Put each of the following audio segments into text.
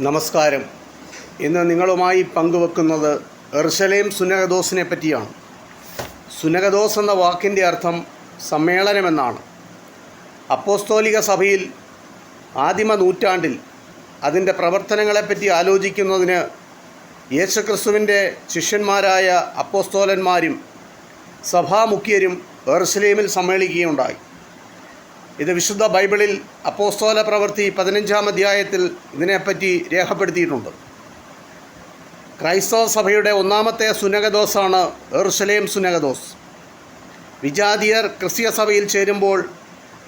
നമസ്കാരം. ഇന്ന് നിങ്ങളുമായി പങ്കുവെക്കുന്നത് എർഷലേം സുനകദോസിനെ പറ്റിയാണ്. സുനകദോസ് എന്ന വാക്കിന്റെ അർത്ഥം സമ്മേളനമെന്നാണ്. അപ്പോസ്തോലിക സഭയിൽ ആദിമ നൂറ്റാണ്ടിൽ അതിന്റെ പ്രവർത്തനങ്ങളെപ്പറ്റി ആലോചിക്കുന്നതിന് യേശുക്രിസ്തുവിന്റെ ശിഷ്യന്മാരായ അപ്പോസ്തോലന്മാരും സഭാമുഖ്യരും എർഷലേമിൽ സമ്മേളിക്കുകയുണ്ടായി. ഇത് വിശുദ്ധ ബൈബിളിൽ അപ്പോസ്തോല പ്രവൃത്തി പതിനഞ്ചാം അധ്യായത്തിൽ ഇതിനെപ്പറ്റി രേഖപ്പെടുത്തിയിട്ടുണ്ട്. ക്രൈസ്തവ സഭയുടെ ഒന്നാമത്തെ സുനകദോസാണ് എറുസലേം സുനകദോസ് വിജാതിയർ ക്രിസ്തീയ സഭയിൽ ചേരുമ്പോൾ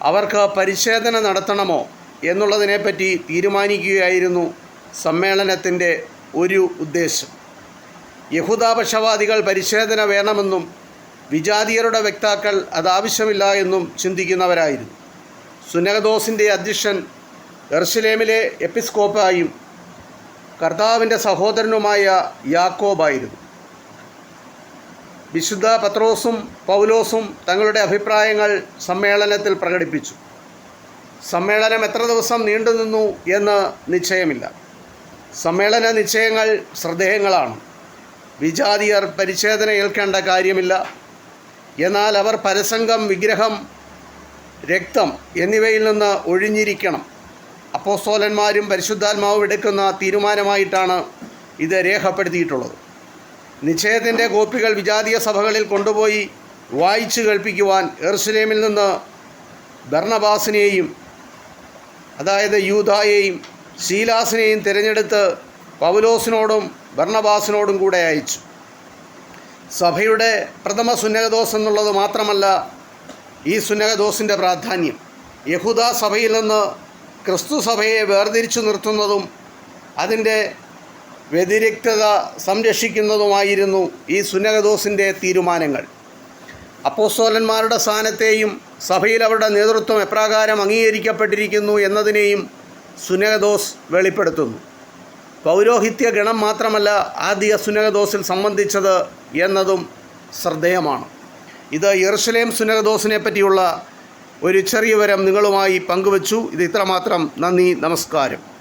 അവർക്ക് പരിശോധന നടത്തണമോ എന്നുള്ളതിനെപ്പറ്റി തീരുമാനിക്കുകയായിരുന്നു സമ്മേളനത്തിന്റെ ഒരു ഉദ്ദേശം. യഹൂദാപക്ഷവാദികൾ പരിശോധന വേണമെന്നും വിജാതിയരുടെ വക്താക്കൾ അതാവശ്യമില്ല എന്നും ചിന്തിക്കുന്നവരായിരുന്നു. സുനകദോസിന്റെ അധ്യക്ഷൻ എർഷലേമിലെ എപ്പിസ്കോപ്പായും കർത്താവിന്റെ സഹോദരനുമായ യാക്കോബായിരുന്നു. വിശുദ്ധ പത്രോസും പൗലോസും തങ്ങളുടെ അഭിപ്രായങ്ങൾ സമ്മേളനത്തിൽ പ്രകടിപ്പിച്ചു. സമ്മേളനം എത്ര ദിവസം നീണ്ടുനിന്നു എന്ന് നിശ്ചയമില്ല. സമ്മേളന നിശ്ചയങ്ങൾ ശ്രദ്ധേയങ്ങളാണ്. വിജാതിയർ പരിച്ഛേദന ഏൽക്കേണ്ട കാര്യമില്ല. എന്നാൽ അവർ പരസംഗം വിഗ്രഹം രക്തം എന്നിവയിൽ നിന്ന് ഒഴിഞ്ഞിരിക്കണം. അപ്പോസ്തോലന്മാരും പരിശുദ്ധാത്മാവും എടുക്കുന്ന തീരുമാനമായിട്ടാണ് ഇത് രേഖപ്പെടുത്തിയിട്ടുള്ളത്. നിശ്ചയത്തിന്റെ കോപ്പികൾ വിജാതീയ സഭകളിൽ കൊണ്ടുപോയി വായിച്ചു കേൾപ്പിക്കുവാൻ എറുസലേമിൽ നിന്ന് ഭർണബാസിനെയും അതായത് യൂതായെയും ശീലാസിനെയും തിരഞ്ഞെടുത്ത് പൗലോസിനോടും ഭർണബാസിനോടും കൂടെ അയച്ചു. സഭയുടെ പ്രഥമ സുന്നകദോസ് എന്നുള്ളത് മാത്രമല്ല ഈ സുന്നകദോസിന്റെ പ്രാധാന്യം. യഹൂദ സഭയിൽ നിന്ന് ക്രിസ്തു സഭയെ വേർതിരിച്ചു നിർത്തുന്നതും അതിന്റെ വ്യതിരിക്തത സംരക്ഷിക്കുന്നതുമായിരുന്നു ഈ സുന്നകദോസിന്റെ തീരുമാനങ്ങൾ. അപ്പോസ്തോലന്മാരുടെ സ്ഥാനത്തെയും സഭയിൽ അവരുടെ നേതൃത്വം എപ്രകാരം അംഗീകരിക്കപ്പെട്ടിരിക്കുന്നു എന്നതിനെയും സുനകദോസ് വെളിപ്പെടുത്തുന്നു. പൗരോഹിത്യ ഗണം മാത്രമല്ല ആദ്യ സുനകദോസിൽ സംബന്ധിച്ചത് എന്നതും ശ്രദ്ധേയമാണ്. ഇത് യെറുസലേം സുനകദോസിനെ പറ്റിയുള്ള ഒരു ചെറിയ വരം നിങ്ങളുമായി പങ്കുവച്ചു. ഇത് ഇത്രമാത്രം. നന്ദി നമസ്കാരം.